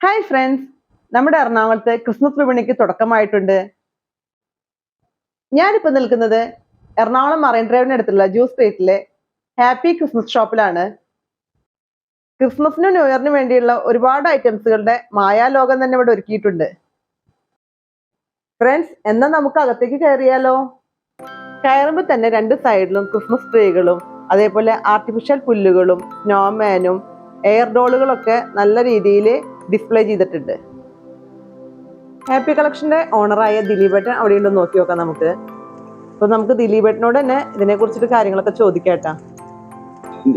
Hi friends നമ്മുടെ എറണാകുളത്ത് Christmas വിപണിക്ക് തുടക്കമായിട്ടുണ്ട്. ഞാനിപ്പോൾ നിൽക്കുന്നത് എറണാകുളം മറൈൻ ഡ്രൈവിന് അടുത്തുള്ള ജ്യൂസ് സ്ട്രീറ്റിലെ ഹാപ്പി ക്രിസ്മസ് ഷോപ്പിലാണ് ക്രിസ്മസിനും ന്യൂ ഇയറിനും വേണ്ടിയുള്ള ഒരുപാട് ഐറ്റംസുകളുടെ മായാലോകം തന്നെ ഇവിടെ ഒരുക്കിയിട്ടുണ്ട്. ഫ്രണ്ട്സ് എന്നാ നമുക്ക് അകത്തേക്ക് കയറിയാലോ? കയറുമ്പോൾ തന്നെ രണ്ട് സൈഡിലും ക്രിസ്മസ് ട്രീകളും അതേപോലെ ആർട്ടിഫിഷ്യൽ പുല്ലുകളും സ്നോമാനും എയർ ഡോളുകളൊക്കെ നല്ല രീതിയിൽ ഡിസ്പ്ലേ ചെയ്തിട്ടുണ്ട്. ഹാപ്പി കളക്ഷന്റെ ഓണറായ ദിലീപേട്ടൻ അവിടെ ഉണ്ടെന്ന് നോക്കി നോക്കാം നമുക്ക്. അപ്പൊ നമുക്ക് ദിലീപേട്ടനോട് തന്നെ ഇതിനെ കുറിച്ചിട്ട് കാര്യങ്ങളൊക്കെ ചോദിക്കാട്ടാ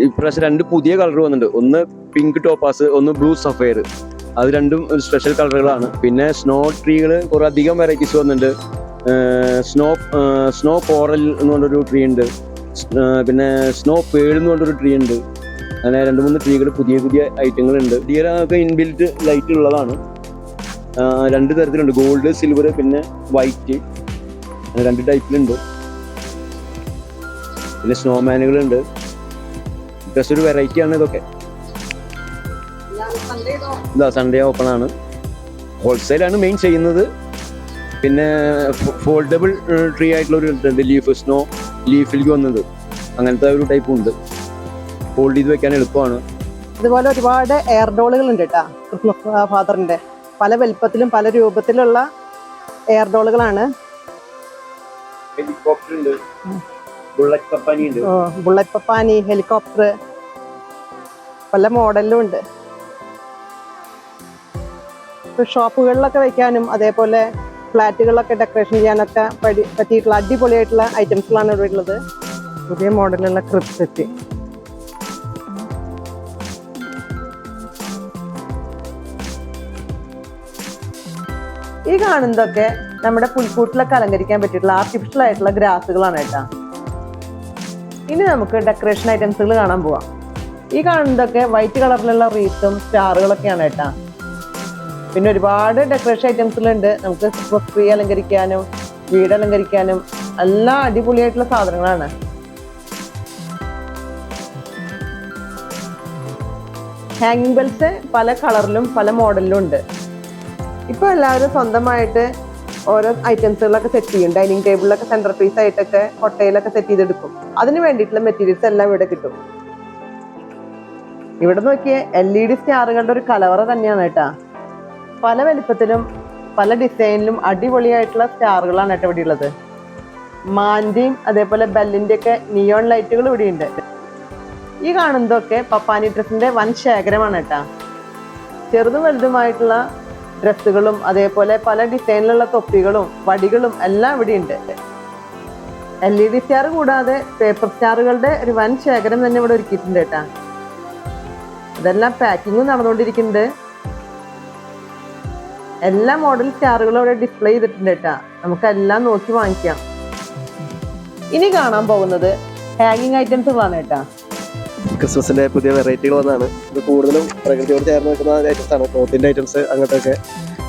ഇപ്രാവശ്യം രണ്ട് പുതിയ കളർ വന്നിട്ടുണ്ട്. ഒന്ന് പിങ്ക് ടോപ്പാസ് ഒന്ന് ബ്ലൂ സഫയർ അത് രണ്ടും ഒരു സ്പെഷ്യൽ കളറുകളാണ് പിന്നെ സ്നോ ട്രീകൾ കുറെ അധികം വെറൈറ്റീസ് വന്നിട്ടുണ്ട്. സ്നോ സ്നോ കോറൽ എന്ന് പറഞ്ഞൊരു ട്രീ ഉണ്ട്. പിന്നെ സ്നോ പേൾ എന്ന് പറഞ്ഞൊരു ട്രീ ഉണ്ട്. അങ്ങനെ രണ്ട് മൂന്ന് ട്രീകൾ പുതിയ പുതിയ ഐറ്റങ്ങൾ ഉണ്ട് ഡിയറൊക്കെ ഇൻബിൽറ്റ് ലൈറ്റ് ഉള്ളതാണ്. രണ്ട് തരത്തിലുണ്ട്. ഗോൾഡ് സിൽവർ പിന്നെ വൈറ്റ് രണ്ട് ടൈപ്പിലുണ്ട് പിന്നെ സ്നോമാനുകളുണ്ട് ജസ്റ്റ് ഒരു വെറൈറ്റി ആണ് ഇതൊക്കെ. ഇതാ സൺഡേ ഓപ്പൺ ആണ്. ഹോൾസെയിലാണ് മെയിൻ ചെയ്യുന്നത്. പിന്നെ ഫോൾഡബിൾ ട്രീ ആയിട്ടുള്ള ഒരു ലീഫ് സ്നോ ലീഫിലേക്ക് വന്നത്. അങ്ങനത്തെ ഒരു ടൈപ്പ് ഉണ്ട്. ഫോൾഡ് ചെയ്ത് വെക്കാൻ എളുപ്പമാണ്. ഇതുപോലെ ഒരുപാട് എയർ ഡോളുകൾ ഉണ്ട് കേട്ടോ. ഫാദറിന്റെ പല വലിപ്പത്തിലും പല രൂപത്തിലുള്ള എയർ ഡോളുകളാണ് ഹെലികോപ്റ്റർ ഉണ്ട്. ബുള്ളറ്റ് കമ്പനി ഉണ്ട്. ബുള്ളറ്റ് പപ്പാനി ഹെലികോപ്റ്റർ പല മോഡലിലും ഉണ്ട്. ഷോപ്പുകളിലൊക്കെ വെക്കാനും അതേപോലെ ഫ്ലാറ്റുകളിലൊക്കെ ഡെക്കറേഷൻ ചെയ്യാനൊക്കെ പറ്റിയിട്ടുള്ള അടിപൊളിയായിട്ടുള്ള ഐറ്റംസുകളാണ് ഇവിടെ ഉള്ളത്. പുതിയ മോഡലുള്ള ക്രിപ്പ് സെറ്റ് ഈ കാണുന്നതൊക്കെ നമ്മുടെ പുൽക്കൂട്ടിലൊക്കെ അലങ്കരിക്കാൻ പറ്റിയിട്ടുള്ള ആർട്ടിഫിഷ്യൽ ആയിട്ടുള്ള ഗ്രാസുകളാണ് കേട്ടോ. ഇനി നമുക്ക് ഡെക്കറേഷൻ ഐറ്റംസുകൾ കാണാൻ പോവാം. ഈ കാണുന്നതൊക്കെ വൈറ്റ് കളറിലുള്ള റീത്തും സ്റ്റാറുകളൊക്കെയാണ് കേട്ടാ. പിന്നെ ഒരുപാട് ഡെക്കറേഷൻ ഐറ്റംസുകളുണ്ട് നമുക്ക് ക്രിസ്മസ് ട്രീ അലങ്കരിക്കാനും വീട് അലങ്കരിക്കാനും എല്ലാം അടിപൊളിയായിട്ടുള്ള സാധനങ്ങളാണ്. ഹാങ്ങിങ് ബെൽസ് പല കളറിലും പല മോഡലിലും ഉണ്ട്. ഇപ്പൊ എല്ലാവരും സ്വന്തമായിട്ട് ഓരോ ഐറ്റംസുകളൊക്കെ സെറ്റ് ചെയ്യും. ഡൈനിങ് ടേബിളിലൊക്കെ സെന്റർ പീസ് ആയിട്ടൊക്കെ കൊട്ടയിലൊക്കെ സെറ്റ് ചെയ്തെടുക്കും. അതിന് വേണ്ടിയിട്ടുള്ള മെറ്റീരിയൽസ് എല്ലാം ഇവിടെ കിട്ടും. ഇവിടെ നോക്കിയേ എൽ ഇ ഡി സ്റ്റാറുകളുടെ ഒരു കലവറ തന്നെയാണ് കേട്ടാ. പല വലിപ്പത്തിലും പല ഡിസൈനിലും അടിപൊളിയായിട്ടുള്ള സ്റ്റാറുകളാണ് കേട്ടോ ഇവിടെ ഉള്ളത്. മാന്റെയും അതേപോലെ ബെല്ലിന്റെ ഒക്കെ നിയോൺ ലൈറ്റുകൾ ഇവിടെ ഉണ്ട്. ഈ കാണുന്നതൊക്കെ പപ്പാനി ഡ്രസ്സിന്റെ വൻ ശേഖരമാണ് കേട്ടാ. ചെറുതും വലുതുമായിട്ടുള്ള ഡ്രസ്സുകളും അതേപോലെ പല ഡിസൈനിലുള്ള തൊപ്പികളും വടികളും എല്ലാം ഇവിടെ ഉണ്ട്. എൽ ഇ ഡി സ്റ്റാർ കൂടാതെ പേപ്പർ സ്റ്റാറുകളുടെ ഒരു വൻ ശേഖരം തന്നെ ഇവിടെ ഒരുക്കിയിട്ടുണ്ട് കേട്ടാ. ഇതെല്ലാം പാക്കിങ്ങും നടന്നുകൊണ്ടിരിക്കുന്നുണ്ട്. എല്ലാ മോഡൽ സ്റ്റാറുകളും ഇവിടെ ഡിസ്പ്ലേ ചെയ്തിട്ടുണ്ട് കേട്ടാ. നമുക്കെല്ലാം നോക്കി വാങ്ങിക്കാം. ഇനി കാണാൻ പോകുന്നത് ഹാങ്ങിങ് ഐറ്റംസുകളാണ് കേട്ടാ. ക്രിസ്മസിന്റെ പുതിയ വെറൈറ്റികൾ വന്നതാണ് ഇത് കൂടുതലും പ്രകൃതിയോട് ചേർന്ന് നിൽക്കുന്ന ഐറ്റംസ് ആണ്. ക്ലോത്തിന്റെ ഐറ്റംസ് അങ്ങനത്തെ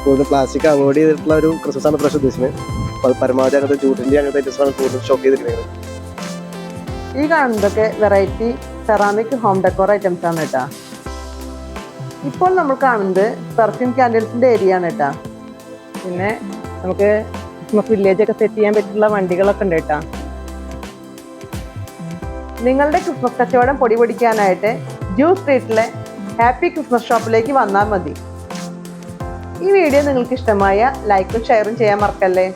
കൂടുതൽ പ്ലാസ്റ്റിക് അവോയ്ഡ് ചെയ്തിട്ടുള്ള ഒരു ക്രിസ്മസ് ആണ് പ്രശ്നം ഉദ്ദേശിക്കുന്നത് അപ്പോൾ അത് പരമാവധി അങ്ങനത്തെ ജൂട്ടിന്റെ അങ്ങനത്തെ ഐറ്റംസ് ആണ് കൂടുതൽ ഷോക്ക് ചെയ്തിരിക്കുന്നത്. ഈ കാണുന്നതൊക്കെ variety ceramic home decor items ആണ് കേട്ടാ. ഇപ്പോൾ നമ്മൾ കാണുന്നത് പെർഫ്യൂം ക്യാൻഡിൽസിന്റെ ഏരിയ ആണ് കേട്ടാ. പിന്നെ നമുക്ക് വില്ലേജൊക്കെ സെറ്റ് ചെയ്യാൻ പറ്റിയിട്ടുള്ള വണ്ടികളൊക്കെ ഉണ്ട് കേട്ടാ. നിങ്ങളുടെ ക്രിസ്മസ് കച്ചവടം പൊടി പൊടിക്കാനായിട്ട് ജൂ സ്ട്രീറ്റിലെ ഹാപ്പി ക്രിസ്മസ് ഷോപ്പിലേക്ക് വന്നാൽ മതി. ഈ വീഡിയോ നിങ്ങൾക്ക് ഇഷ്ടമായ ലൈക്കും ഷെയറും ചെയ്യാൻ മറക്കല്ലേ?